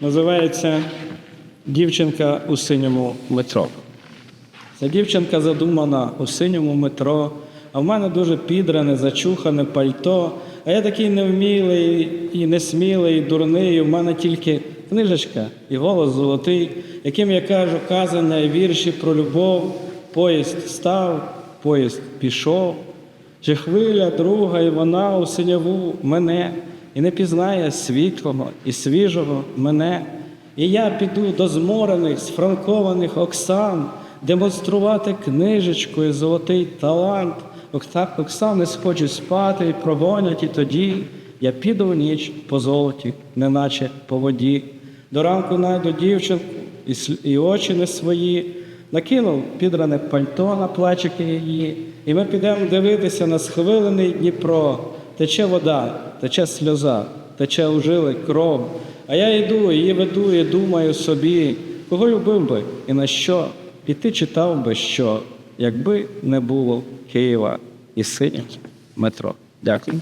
Називається Дівчинка у синьому метро. Ця дівчинка задумана у синьому метро, а в мене дуже підране, зачухане пальто. А я такий невмілий і несмілий, і дурний. і В мене тільки книжечка і голос золотий, яким я кажу казання вірші про любов. Поїзд став, поїзд пішов. Чи хвиля друга, і вона у синяву мене, і не пізнає світлого і свіжого мене. І я піду до зморених, сфранкованих Оксан, демонструвати книжечку і золотий талант. Так Оксани схочуть спати і прогонять, і тоді я піду в ніч по золоті, неначе по воді. До ранку найду дівчинку і, і очі не свої, накинув підране пальто на плечики її, і ми підемо дивитися на схвилений Дніпро. Тече вода, тече сльоза, тече у жили кров. А я йду, її веду і думаю собі, кого любив би і на що, і ти читав би що, якби не було Києва і синіх метро. Дякую.